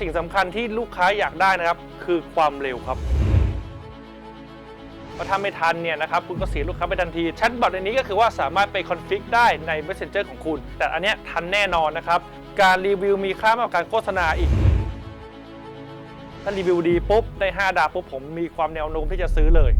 สิ่งสำคัญที่ลูกค้าอยากได้นะครับ คือความเร็วครับพราะถ้าไม่ทันเนี่ยนะครับคุณก็เสียลูกค้าไปทันทีแชทบอทในนี้ก็คือว่าสามารถไปคอนฟิกได้ใน Messenger ของคุณ แต่อันเนี้ยทันแน่นอนนะครับ การรีวิวมีค่ามากกว่าการโฆษณาอีก ถ้ารีวิวดีปุ๊บ ได้ 5 ดาวปุ๊บผมมีความแนวโน้มที่จะซื้อเลย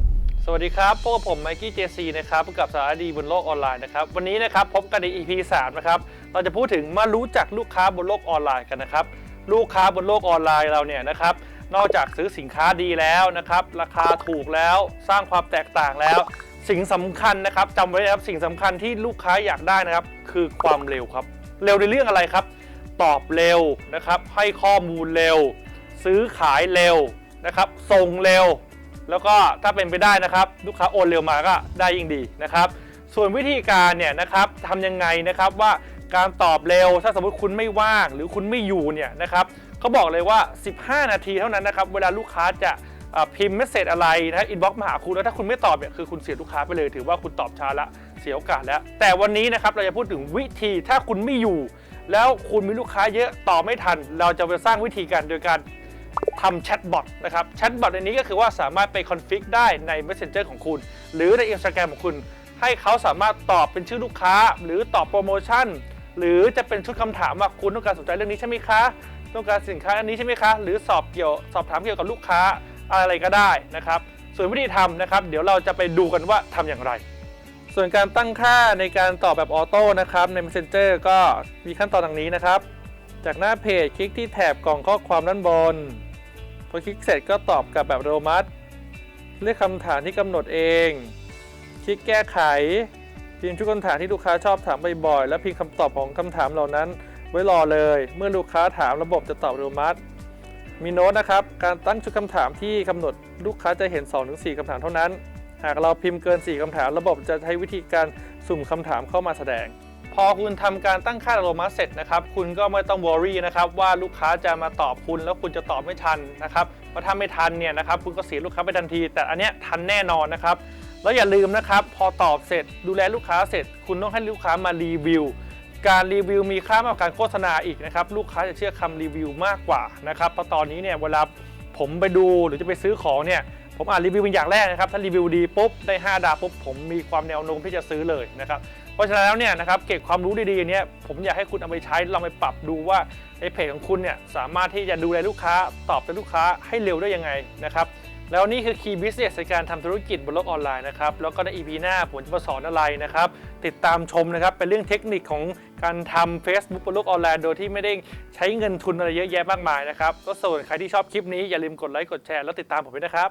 สวัสดีครับพวกบผมไมกี้เจซีนะครับกับสารดีบนโลกออนไลน์นะครับ วันนี้นะครับพบกันใน EP 3 นะครับ เราจะพูดถึงมารู้จักลูกค้าบนโลกออนไลน์กันนะครับ ลูกค้าบนโลกออนไลน์เราเนี่ยนะครับนอกจากซื้อสินค้าดีแล้วนะครับ ราคาถูกแล้วสร้างความแตกต่างแล้ว สิ่งสำคัญนะครับจำไว้นะครับสิ่งสำคัญที่ลูกค้าอยากได้นะครับ คือความเร็วครับ เร็วในเรื่องอะไรครับ ตอบเร็วนะครับ ให้ข้อมูลเร็ว ซื้อขายเร็วนะครับส่งเร็ว แล้วก็ถ้าเป็นไปได้นะครับ ลูกค้าโอนเร็วมาก็ได้ยิ่งดีนะครับ ส่วนวิธีการเนี่ยนะครับทำยังไงนะครับว่า การตอบเร็ว ถ้าสมมติคุณไม่ว่างหรือคุณไม่อยู่เนี่ยนะครับเขาบอกเลยว่า 15 นาทีเท่านั้นนะครับ เวลาลูกค้าจะพิมพ์เมสเซจอะไรนะอินบ็อกซ์มาหาคุณแล้วถ้าคุณไม่ตอบเนี่ยคือคุณเสียลูกค้าไปเลย ถือว่าคุณตอบช้าละเสียโอกาสแล้ว แต่วันนี้นะครับเราจะพูดถึงวิธีถ้าคุณไม่อยู่ แล้วคุณมีลูกค้าเยอะตอบไม่ทัน เราจะไปสร้างวิธีการโดยการทำแชทบอทนะครับแชทบอทในนี้ก็คือว่าสามารถไปคอนฟิกได้ใน Messenger ของคุณ หรือใน Instagram ของคุณ ให้เขาสามารถตอบเป็นชื่อลูกค้า หรือตอบโปรโมชั่น หรือจะเป็นชุดคำถามว่าคุณต้องการสนใจเรื่องนี้ใช่ไหมคะ ต้องการสินค้าอันนี้ใช่ไหมคะ หรือสอบเกี่ยวสอบถามเกี่ยวกับลูกค้าอะไรก็ได้นะครับ ส่วนวิธีทำนะครับ เดี๋ยวเราจะไปดูกันว่าทำอย่างไร ส่วนการตั้งค่าในการตอบแบบออโต้นะครับใน Messenger ก็มีขั้นตอนดังนี้นะครับ จากหน้าเพจคลิกที่แถบกล่องข้อความด้านบนพอคลิกเสร็จก็ตอบกลับแบบอัตโนมัติ เลือกคำถามที่กำหนดเอง คลิกแก้ไข พิมพ์ชุดคำถามที่ลูกค้าชอบถามบ่อยๆ แล้วพิมพ์คำตอบของคำถามเหล่านั้น ไว้รอเลย เมื่อลูกค้าถามระบบจะตอบอัตโนมัติ มีโน้ตนะครับ การตั้งชุดคำถามที่กำหนดลูกค้าจะเห็น 2-4คำถามเท่านั้น หากเราพิมพ์เกิน 4คำถาม ระบบจะใช้วิธีการสุ่มคำถามเข้ามาแสดง พอคุณทำการตั้งค่าอัตโนมัติเสร็จนะครับ คุณก็ไม่ต้องวอรี่นะครับว่าลูกค้าจะมาตอบคุณแล้วคุณจะตอบไม่ทันนะครับเพราะถ้าไม่ทันเนี่ยนะครับคุณก็เสียลูกค้าไปทันที แต่อันเนี้ยทันแน่นอนนะครับ แล้วอย่าลืมนะครับ พอตอบเสร็จดูแลลูกค้าเสร็จ คุณต้องให้ลูกค้ามารีวิว การรีวิวมีค่ามากกว่าการโฆษณาอีกนะครับ ลูกค้าจะเชื่อคำรีวิวมากกว่านะครับเพราะตอนนี้เนี่ยเวลาผมไปดูหรือจะไปซื้อของเนี่ยผมอ่านรีวิวเป็นอย่างแรกนะครับถ้ารีวิวดีปุ๊บได้ 5 ดาวปุ๊บผมมีความแนวโน้มที่จะซื้อเลยนะครับเพราะฉะนั้นแล้วเนี่ยนะครับเก็บความรู้ดีๆเนี้ยผมอยากให้คุณเอาไปใช้ลองไปปรับดูว่าในเพจของคุณเนี่ยสามารถที่จะดูแลลูกค้าตอบเป็นลูกค้าให้เร็วได้ยังไงนะครับ แล้วนี่คือ Key Business ในการทำธุรกิจบนโลกออนไลน์นะครับ แล้วก็ใน EP หน้าผมจะมาสอนอะไรนะครับ ติดตามชมนะครับ เป็นเรื่องเทคนิคของการทำ Facebook บนโลกออนไลน์ โดยที่ไม่ได้ใช้เงินทุนอะไรเยอะแยะมากมายนะครับก็ส่วนใครที่ชอบคลิปนี้อย่าลืมกดไลค์กดแชร์แล้วติดตามผมด้วยนะครับ